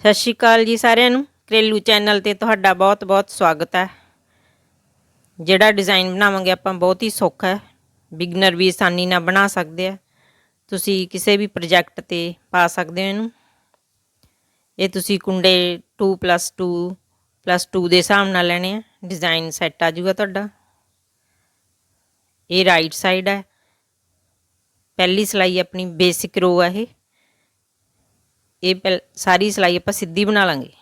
ਸਤਿ ਸ਼੍ਰੀ ਅਕਾਲ ਜੀ ਸਾਰਿਆਂ ਨੂੰ। ਘਰੇਲੂ ਚੈਨਲ ਤੇ ਤੁਹਾਡਾ ਬਹੁਤ-ਬਹੁਤ ਸਵਾਗਤ ਹੈ। ਜਿਹੜਾ ਡਿਜ਼ਾਈਨ ਬਣਾਵਾਂਗੇ ਆਪਾਂ ਬਹੁਤ ਹੀ ਸੌਖਾ ਹੈ। ਬਿਗਨਰ ਵੀ ਆਸਾਨੀ ਨਾਲ ਬਣਾ ਸਕਦੇ ਆ। ਤੁਸੀਂ ਕਿਸੇ ਵੀ ਪ੍ਰੋਜੈਕਟ ਤੇ ਪਾ ਸਕਦੇ ਹੋ ਇਹਨੂੰ। ਇਹ ਤੁਸੀਂ ਕੁੰਡੇ 2+2 2 ਦੇ ਹਿਸਾਬ ਨਾਲ ਲੈਣੇ ਆ। ਡਿਜ਼ਾਈਨ ਸੈੱਟ ਆ ਜਾਊਗਾ ਤੁਹਾਡਾ। ਇਹ ਰਾਈਟ ਸਾਈਡ ਹੈ। ਪਹਿਲੀ ਸਲਾਈ ਆਪਣੀ ਬੇਸਿਕ ਰੋ ਹੈ ਇਹ। ਇਹ ਪਹਿਲ, ਸਾਰੀ ਸਲਾਈ ਆਪਾਂ ਸਿੱਧੀ ਬਣਾ ਲਾਂਗੇ।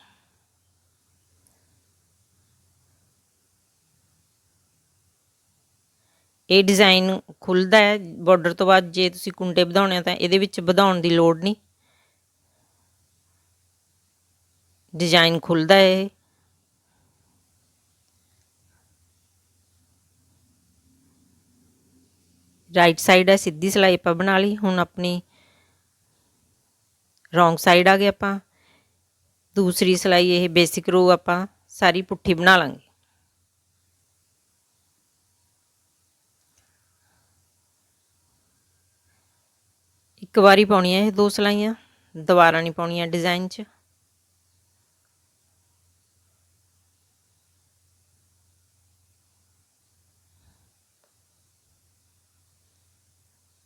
ਇਹ ਡਿਜ਼ਾਈਨ ਖੁੱਲਦਾ ਹੈ ਬਾਰਡਰ ਤੋਂ ਬਾਅਦ ਜੇ ਤੁਸੀਂ ਕੁੰਡੇ ਵਧਾਉਣੇ ਆ ਤਾਂ ਇਹਦੇ ਵਿੱਚ ਵਧਾਉਣ ਦੀ ਲੋੜ ਨਹੀਂ। ਡਿਜ਼ਾਈਨ ਖੁੱਲਦਾ ਹੈ ਇਹ। ਰਾਈਟ ਸਾਈਡ ਹੈ, ਸਿੱਧੀ ਸਲਾਈ ਆਪਾਂ ਬਣਾ ਲਈ। ਹੁਣ ਆਪਣੀ ਰੋਂਗ ਸਾਈਡ ਆ ਗਏ ਆਪਾਂ। ਦੂਸਰੀ ਸਲਾਈ ਇਹ ਬੇਸਿਕ ਰੋ ਆਪਾਂ ਸਾਰੀ ਪੁੱਠੀ ਬਣਾ ਲਾਂਗੇ। ਇੱਕ ਵਾਰੀ ਪਾਉਣੀਆਂ ਇਹ ਦੋ ਸਲਾਈਆਂ, ਦੁਬਾਰਾ ਨਹੀਂ ਪਾਉਣੀਆਂ ਡਿਜ਼ਾਈਨ 'ਚ।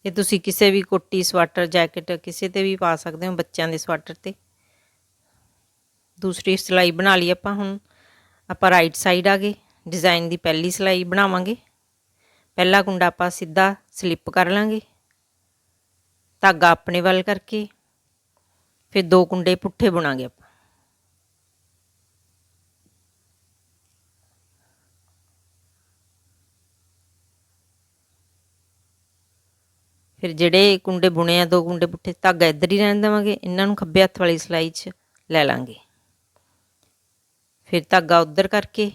ਇਹ ਤੁਸੀਂ ਕਿਸੇ ਵੀ ਕੋਟੀ, ਸਵੈਟਰ, ਜੈਕਟ ਕਿਸੇ ਤੇ ਵੀ ਪਾ ਸਕਦੇ ਹੋ ਬੱਚਿਆਂ ਦੇ ਸਵੈਟਰ ਤੇ। ਦੂਸਰੀ ਸਿਲਾਈ ਬਣਾ ਲਈ ਆਪਾਂ ਹੁਣ। ਆਪਾਂ ਰਾਈਟ ਸਾਈਡ ਆ ਗਏ। ਡਿਜ਼ਾਈਨ ਦੀ ਪਹਿਲੀ ਸਿਲਾਈ ਬਣਾਵਾਂਗੇ। ਪਹਿਲਾ ਕੁੰਡਾ ਆਪਾਂ ਸਿੱਧਾ ਸਲਿੱਪ ਕਰ ਲਾਂਗੇ। ਧਾਗਾ ਆਪਣੇ ਵੱਲ ਕਰਕੇ। ਫਿਰ ਦੋ ਕੁੰਡੇ ਪੁੱਠੇ ਬੁਣਾਂਗੇ ਆਪਾਂ ਫਿਰ ਜਿਹੜੇ ਕੁੰਡੇ ਬੁਣੇ ਆ, ਦੋ ਕੁੰਡੇ ਪੁੱਠੇ, ਧਾਗਾ ਇੱਧਰ ਹੀ ਰਹਿਣ ਦੇਵਾਂਗੇ। ਇਹਨਾਂ ਨੂੰ ਖੱਬੇ ਹੱਥ ਵਾਲੀ ਸਲਾਈ 'ਚ ਲੈ ਲਾਂਗੇ। ਫਿਰ ਧਾਗਾ ਉੱਧਰ ਕਰਕੇ,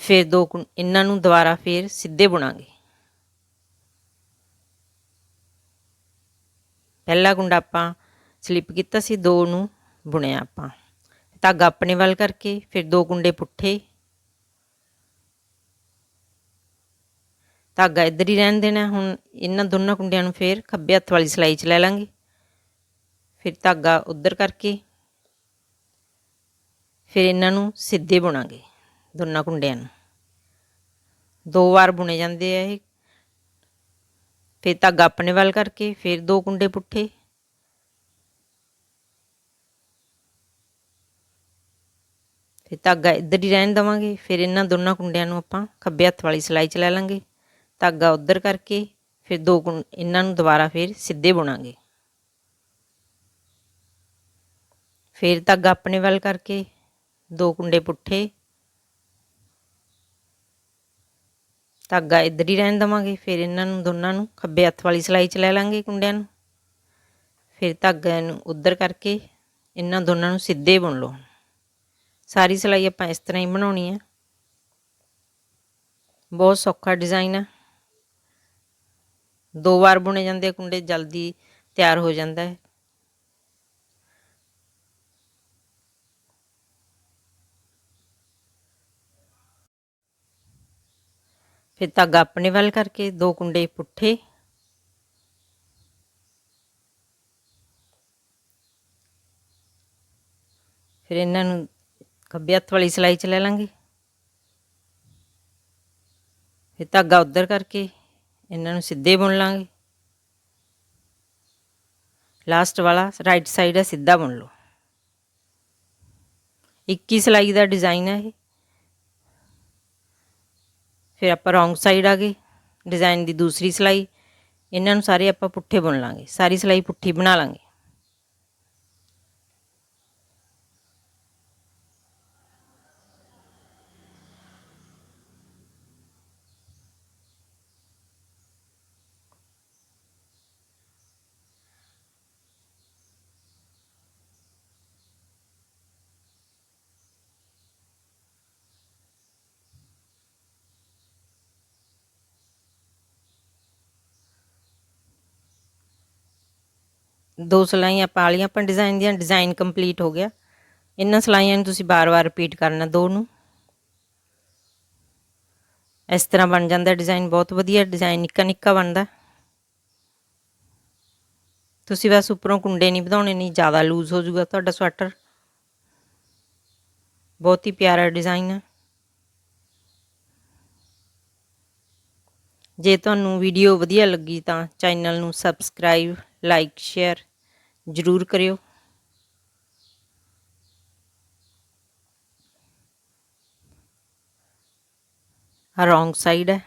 ਫਿਰ ਦੋ ਇਹਨਾਂ ਨੂੰ ਦੁਬਾਰਾ ਫਿਰ ਸਿੱਧੇ ਬੁਣਾਂਗੇ। ਪਹਿਲਾ ਕੁੰਡਾ ਆਪਾਂ ਸਲਿੱਪ ਕੀਤਾ ਸੀ, ਦੋ ਨੂੰ ਬੁਣਿਆ ਆਪਾਂ। ਧਾਗਾ ਆਪਣੇ ਵੱਲ ਕਰਕੇ, ਫਿਰ ਦੋ ਕੁੰਡੇ ਪੁੱਠੇ ਧਾਗਾ ਇੱਧਰ ਹੀ ਰਹਿਣ ਦੇਣਾ, ਹੁਣ ਇਹਨਾਂ ਦੋਨਾਂ ਕੁੰਡਿਆਂ ਨੂੰ ਫੇਰ ਖੱਬੇ ਹੱਥ ਵਾਲੀ ਸਲਾਈ 'ਚ ਲੈ ਲਾਂਗੇ। ਫਿਰ ਧਾਗਾ ਉੱਧਰ ਕਰਕੇ, ਫਿਰ ਇਹਨਾਂ ਨੂੰ ਸਿੱਧੇ ਬੁਣਾਂਗੇ ਦੋਨਾਂ ਕੁੰਡਿਆਂ ਨੂੰ। ਦੋ ਵਾਰ ਬੁਣੇ ਜਾਂਦੇ ਆ ਇਹ। ਫਿਰ ਧਾਗਾ ਆਪਣੇ ਵੱਲ ਕਰਕੇ, ਫਿਰ ਦੋ ਕੁੰਡੇ ਪੁੱਠੇ। ਫਿਰ ਧਾਗਾ ਇੱਧਰ ਹੀ ਰਹਿਣ ਦਵਾਂਗੇ, ਫਿਰ ਇਹਨਾਂ ਦੋਨਾਂ ਕੁੰਡਿਆਂ ਨੂੰ ਆਪਾਂ ਖੱਬੇ ਹੱਥ ਵਾਲੀ ਸਲਾਈ 'ਚ ਲੈ ਲਾਂਗੇ। ਧਾਗਾ ਉੱਧਰ ਕਰਕੇ ਫਿਰ ਦੋ ਇਹਨਾਂ ਨੂੰ ਦੁਬਾਰਾ ਫਿਰ ਸਿੱਧੇ ਬੁਣਾਂਗੇ। ਫਿਰ ਧਾਗਾ ਆਪਣੇ ਵੱਲ ਕਰਕੇ ਦੋ ਕੁੰਡੇ ਪੁੱਠੇ। ਧਾਗਾ ਇੱਧਰ ਹੀ ਰਹਿਣ ਦਵਾਂਗੇ, ਫਿਰ ਇਹਨਾਂ ਨੂੰ ਦੋਨਾਂ ਨੂੰ ਖੱਬੇ ਹੱਥ ਵਾਲੀ ਸਲਾਈ 'ਚ ਲੈ ਲਾਂਗੇ ਕੁੰਡਿਆਂ ਨੂੰ। ਫਿਰ ਧਾਗਾ ਨੂੰ ਉੱਧਰ ਕਰਕੇ ਇਹਨਾਂ ਦੋਨਾਂ ਨੂੰ ਸਿੱਧੇ ਬੁਣ ਲਓ। ਸਾਰੀ ਸਲਾਈ ਆਪਾਂ ਇਸ ਤਰ੍ਹਾਂ ਹੀ ਬਣਾਉਣੀ ਹੈ ਬਹੁਤ ਸੌਖਾ ਡਿਜ਼ਾਈਨ ਹੈ ਦੋ ਵਾਰ ਬੁਣੇ ਜਾਂਦੇ ਕੁੰਡੇ, ਜਲਦੀ ਤਿਆਰ ਹੋ ਜਾਂਦਾ ਹੈ। ਫਿਰ ਧਾਗਾ ਆਪਣੇ ਵੱਲ ਕਰਕੇ ਦੋ ਕੁੰਡੇ ਪੁੱਠੇ। ਫਿਰ ਇਹਨਾਂ ਨੂੰ ਖੱਬੇ ਹੱਥ ਵਾਲੀ ਸਲਾਈ ਚ ਲੈ ਲਾਂਗੇ। ਫਿਰ ਧਾਗਾ ਉੱਧਰ ਕਰਕੇ ਇਹਨਾਂ ਨੂੰ ਸਿੱਧੇ ਬੁਣ ਲਾਂਗੇ। ਲਾਸਟ ਵਾਲਾ ਰਾਈਟ ਸਾਈਡ ਹੈ ਸਿੱਧਾ ਬੁਣ ਲਓ। 21 ਸਲਾਈ ਦਾ ਡਿਜ਼ਾਈਨ ਹੈ ਇਹ। ਫਿਰ ਆਪਾਂ ਰੋਂਗ ਸਾਈਡ ਆ ਗਏ ਡਿਜ਼ਾਈਨ ਦੀ ਦੂਸਰੀ ਸਲਾਈ। ਇਹਨਾਂ ਨੂੰ ਸਾਰੇ ਆਪਾਂ ਪੁੱਠੇ ਬੁਣ ਲਾਂਗੇ। ਸਾਰੀ ਸਲਾਈ ਪੁੱਠੀ ਬਣਾ ਲਾਂਗੇ। ਦੋ ਸਲਾਈਆਂ ਪਾ ਲਈਆਂ, ਆਪਾਂ ਡਿਜ਼ਾਈਨ ਦੀਆਂ ਡਿਜ਼ਾਈਨ ਕੰਪਲੀਟ ਹੋ ਗਿਆ। ਇਹਨਾਂ ਸਲਾਈਆਂ ਨੂੰ ਤੁਸੀਂ ਬਾਰ-ਬਾਰ ਰਿਪੀਟ ਕਰਨਾ ਦੋ ਨੂੰ। ਇਸ ਤਰ੍ਹਾਂ ਬਣ ਜਾਂਦਾ ਡਿਜ਼ਾਈਨ ਬਹੁਤ ਵਧੀਆ ਡਿਜ਼ਾਈਨ ਨਿੱਕਾ ਨਿੱਕਾ ਬਣਦਾ। ਤੁਸੀਂ ਬਸ ਉੱਪਰੋਂ ਕੁੰਡੇ ਨਹੀਂ ਵਧਾਉਣੇ, ਨਹੀਂ ਜ਼ਿਆਦਾ ਲੂਜ਼ ਹੋ ਜਾਊਗਾ ਤੁਹਾਡਾ ਸਵੈਟਰ ਬਹੁਤ ਹੀ ਪਿਆਰਾ ਡਿਜ਼ਾਈਨ ਹੈ ਜੇ ਤੁਹਾਨੂੰ ਵੀਡੀਓ ਵਧੀਆ ਲੱਗੀ ਤਾਂ ਚੈਨਲ ਨੂੰ ਸਬਸਕ੍ਰਾਈਬ ਲਾਈਕ ਸ਼ੇਅਰ ਜ਼ਰੂਰ ਕਰਿਓ। ਰੋਂਗ ਸਾਈਡ ਹੈ।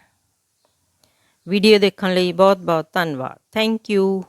ਵੀਡੀਓ ਦੇਖਣ ਲਈ ਬਹੁਤ ਬਹੁਤ ਧੰਨਵਾਦ। Thank you